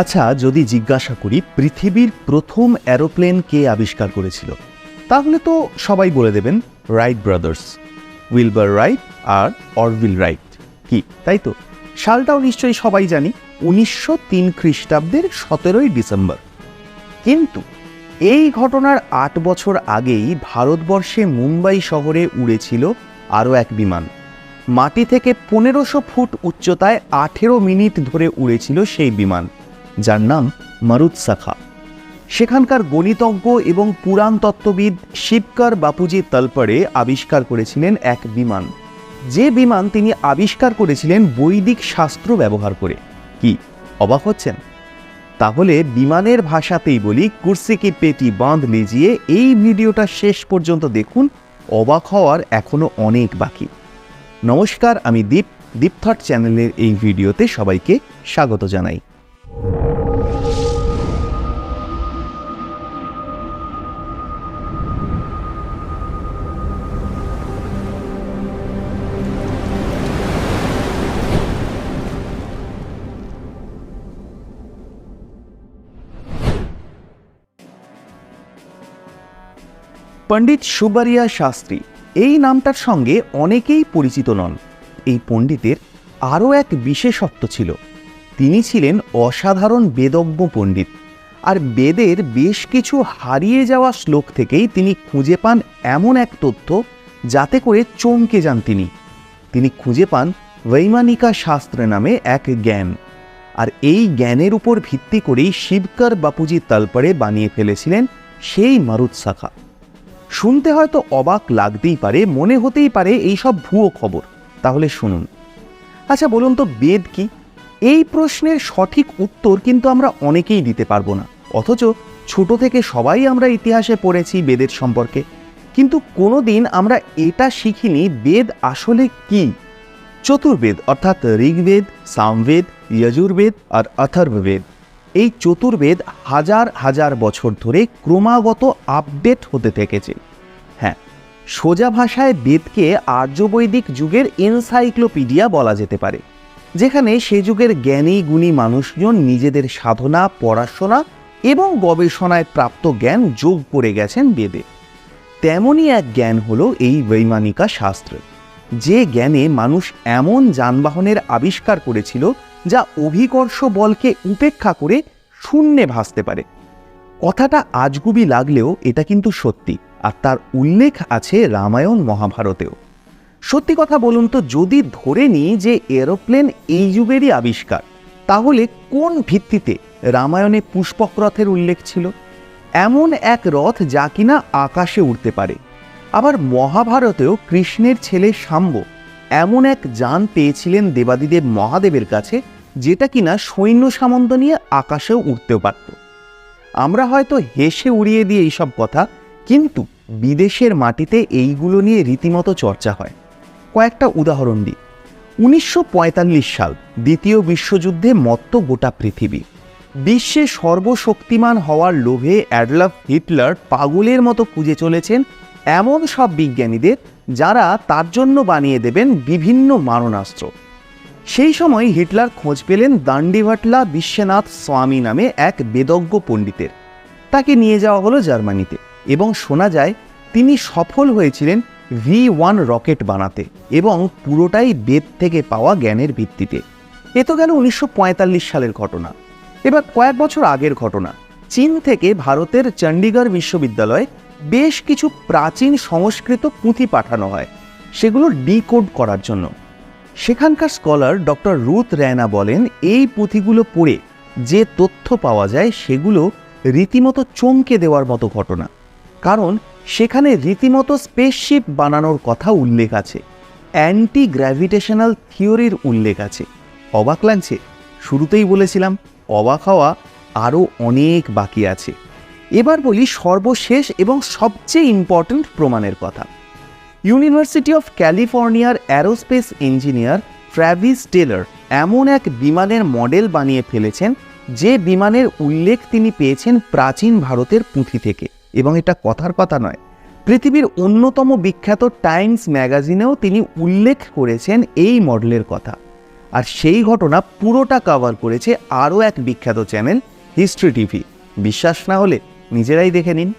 আচ্ছা যদি জিজ্ঞাসা করি, পৃথিবীর প্রথম অ্যারোপ্লেন কে আবিষ্কার করেছিল? তাহলে তো সবাই বলে দেবেন রাইট ব্রাদার্স উইলবার রাইট আর অরভিল রাইট কি, তাই তো? সালটাও নিশ্চয়ই সবাই জানি, উনিশশো তিন খ্রিস্টাব্দের সতেরোই ডিসেম্বর। কিন্তু এই ঘটনার আট বছর আগেই ভারতবর্ষে মুম্বাই শহরে উড়েছিল আরও এক বিমান। মাটি থেকে পনেরোশো ফুট উচ্চতায় আঠেরো মিনিট ধরে উড়েছিল সেই বিমান। যার নাম মারুৎসাখা। সেখানকার গণিতজ্ঞ এবং পুরাণ তত্ত্ববিদ শিবকর বাপুজি তলপড়ে আবিষ্কার করেছিলেন এক বিমান। যে বিমান তিনি আবিষ্কার করেছিলেন বৈদিক শাস্ত্র ব্যবহার করে। কি, অবাক হচ্ছেন? তাহলে বিমানের ভাষাতেই বলি, কুর্সি কি পেটি বাঁধ লিজিয়ে এই ভিডিওটা শেষ পর্যন্ত দেখুন, অবাক হওয়ার এখনও অনেক বাকি। নমস্কার, আমি দীপ, দীপথট চ্যানেলের এই ভিডিওতে সবাইকে স্বাগত জানাই। পণ্ডিত সুবারিয়া শাস্ত্রী। এই নামটার সঙ্গে অনেকেই পরিচিত নন। এই পণ্ডিতের আরও এক বিশেষত্ব ছিল। তিনি ছিলেন অসাধারণ বেদজ্ঞ পণ্ডিত। আর বেদের বেশ কিছু হারিয়ে যাওয়া শ্লোক থেকেই তিনি খুঁজে পান এমন এক তথ্য যাতে করে চমকে যান তিনি। তিনি খুঁজে পান বৈমানিকা শাস্ত্র নামে এক জ্ঞান। আর এই জ্ঞানের উপর ভিত্তি করেই শিবকর বাপুজি তালপড়ে বানিয়ে ফেলেছিলেন সেই মারুত শাখা। শুনতে হয়তো অবাক লাগতেই পারে, মনে হতেই পারে এইসব ভুয়ো খবর। তাহলে শুনুন। আচ্ছা বলুন তো বেদ কি? এই প্রশ্নের সঠিক উত্তর কিন্তু আমরা অনেকেই দিতে পারব না। অথচ ছোট থেকে সবাই আমরা ইতিহাসে পড়েছি বেদের সম্পর্কে। কিন্তু কোনোদিন আমরা এটা শিখিনি বেদ আসলে কি? চতুর্বেদ, অর্থাৎ ঋগ্বেদ, সামবেদ, যজুর্বেদ আর অথর্ববেদ। এই চতুর্বেদ হাজার হাজার বছর ধরে ক্রমাগত আপডেট হতে থেকেছে। হ্যাঁ সোজা ভাষায় বেদকে আর্যবৈদিক যুগের এনসাইক্লোপিডিয়া বলা যেতে পারে, যেখানে সে যুগের জ্ঞানী গুণী মানুষজন নিজেদের সাধনা, পড়াশোনা এবং গবেষণায় প্রাপ্ত জ্ঞান যোগ করে গেছেন বেদে। তেমনই এক জ্ঞান হল এই বৈমানিকা শাস্ত্র, যে জ্ঞানে মানুষ এমন যানবাহনের আবিষ্কার করেছিল যা অভিকর্ষ বলকে উপেক্ষা করে শূন্যে ভাসতে পারে। কথাটা আজগুবি লাগলেও এটা কিন্তু সত্যি, আর তার উল্লেখ আছে রামায়ণ মহাভারতেও। সত্যি কথা বলুন তো, যদি ধরে নিই যে এরোপ্লেন এই যুগেরই আবিষ্কার, তাহলে কোন ভিত্তিতে রামায়ণে পুষ্পক রথের উল্লেখ ছিল? এমন এক রথ যা কিনা আকাশে উড়তে পারে। আবার মহাভারতেও কৃষ্ণের ছেলে শাম্ব এমন এক যান পেয়েছিলেন দেবাদিদেব মহাদেবের কাছে যেটা কিনা সৈন্য সামন্ত নিয়ে আকাশেও উঠতেও পারত। আমরা হয়তো হেসে উড়িয়ে দিয়ে এইসব কথা, কিন্তু বিদেশের মাটিতে এইগুলো নিয়ে রীতিমতো চর্চা হয়। কয়েকটা উদাহরণ দিই। উনিশশো পঁয়তাল্লিশ সাল দ্বিতীয় বিশ্বযুদ্ধে মত্ত গোটা পৃথিবী। বিশ্বে সর্বশক্তিমান হওয়ার লোভে অ্যাডলফ হিটলার পাগলের মতো খুঁজে চলেছেন এমন সব বিজ্ঞানীদের যারা তার জন্য বানিয়ে দেবেন বিভিন্ন মারণাস্ত্র। সেই সময় হিটলার খোঁজ পেলেন দান্ডিভাটলা বিশ্বনাথ স্বামী নামে এক বেদজ্ঞ পণ্ডিতের। তাকে নিয়ে যাওয়া হলো জার্মানিতে এবং শোনা যায়, তিনি সফল হয়েছিলেন ভি ওয়ান রকেট বানাতে এবং পুরোটাই বেদ থেকে পাওয়া জ্ঞানের ভিত্তিতে। এ তো গেল উনিশশো পঁয়তাল্লিশ সালের ঘটনা। এবার কয়েক বছর আগের ঘটনা। চীন থেকে ভারতের চণ্ডীগড় বিশ্ববিদ্যালয়ে বেশ কিছু প্রাচীন সংস্কৃত পুঁথি পাঠানো হয়। সেগুলো ডিকোড করার জন্য। সেখানকার স্কলার ডক্টর রুথ র্যানা বলেন, এই পুঁথিগুলো পড়ে যে তথ্য পাওয়া যায় সেগুলো রীতিমতো চমকে দেওয়ার মতো ঘটনা। কারণ সেখানে রীতিমতো স্পেসশিপ বানানোর কথা উল্লেখ আছে। অ্যান্টি গ্র্যাভিটেশনাল থিওরির উল্লেখ আছে। অবাক লাগছে। শুরুতেই বলেছিলাম, অবাক হওয়া আরও অনেক বাকি আছে। এবার বলি সর্বশেষ এবং সবচেয়ে ইম্পর্ট্যান্ট প্রমাণের কথা। ইউনিভার্সিটি অফ ক্যালিফোর্নিয়ার অ্যারোস্পেস ইঞ্জিনিয়ার ট্র্যাভিস টেলার এমন এক বিমানের মডেল বানিয়ে ফেলেছেন, যে বিমানের উল্লেখ তিনি পেয়েছেন প্রাচীন ভারতের পুঁথি থেকে। এবং এটা কথার কথা নয়, পৃথিবীর অন্যতম বিখ্যাত টাইমস ম্যাগাজিনেও তিনি উল্লেখ করেছেন এই মডেলের কথা। আর সেই ঘটনা পুরোটা কভার করেছে আরও এক বিখ্যাত চ্যানেল হিস্ট্রি টিভি বিশ্বাস না হলে নিজেরাই দেখে নিন।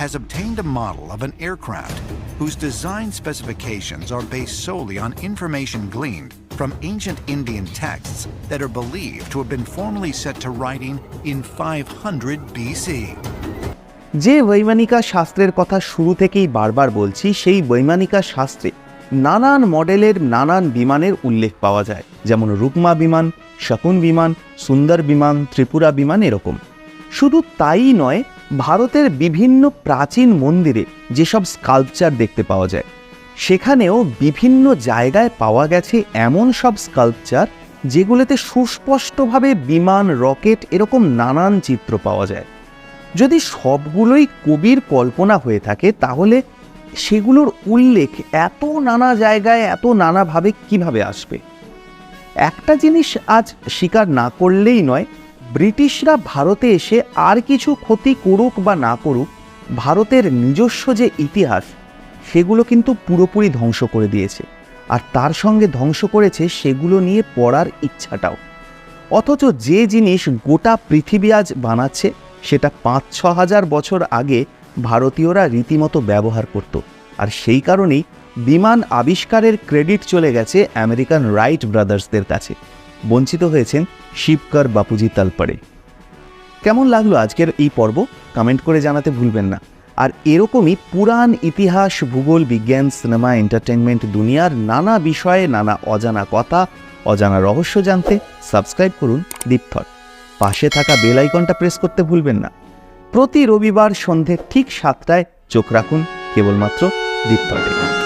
Has obtained a model of an aircraft whose design specifications are based solely on information gleaned from ancient Indian texts that are believed to have been formally set to writing in 500 BC. যে বৈমানিকা শাস্ত্রের কথা শুরু থেকেই বারবার বলছি সেই বৈমানিকা শাস্ত্রে নানান মডেলের নানান বিমানের উল্লেখ পাওয়া যায় যেমন রুকমা বিমান শকুন বিমান সুন্দর বিমান ত্রিপুরা বিমান এরকম শুধু তাই নয় ভারতের বিভিন্ন প্রাচীন মন্দিরে যেসব স্কাল্পচার দেখতে পাওয়া যায়, সেখানেও বিভিন্ন জায়গায় পাওয়া গেছে এমন সব স্কাল্পচার যেগুলোতে সুস্পষ্টভাবে বিমান, রকেট এরকম নানান চিত্র পাওয়া যায়। যদি সবগুলোই কবির কল্পনা হয়ে থাকে, তাহলে সেগুলোর উল্লেখ এত নানা জায়গায়, এত নানাভাবে কীভাবে আসবে? একটা জিনিস আজ স্বীকার না করলেই নয় ব্রিটিশরা ভারতে এসে আর কিছু ক্ষতি করুক বা না করুক, ভারতের নিজস্ব যে ইতিহাস, সেগুলো কিন্তু পুরোপুরি ধ্বংস করে দিয়েছে। আর তার সঙ্গে ধ্বংস করেছে সেগুলো নিয়ে পড়ার ইচ্ছাটাও। অথচ যে জিনিস গোটা পৃথিবী আজ বানাচ্ছে, সেটা পাঁচ, ছ হাজার বছর আগে ভারতীয়রা রীতিমতো ব্যবহার করত। আর সেই কারণেই বিমান আবিষ্কারের ক্রেডিট চলে গেছে আমেরিকান রাইট ব্রাদার্সদের কাছে। বঞ্চিত হয়েছেন শিবকর বাপুজি তালপাড়ে। কেমন লাগল আজকের এই পর্ব? কমেন্ট করে জানাতে ভুলবেন না। আর এরকমই পুরাণ ইতিহাস, ভূগোল, বিজ্ঞান, সিনেমা এন্টারটেনমেন্ট দুনিয়ার নানা বিষয়ে নানা অজানা কথা, অজানা রহস্য জানতে সাবস্ক্রাইব করুন দীপথট পাশে থাকা বেল আইকনটা প্রেস করতে ভুলবেন না। প্রতি রবিবার সন্ধে ঠিক সাতটায় চোখ রাখুন কেবলমাত্র দীপথটে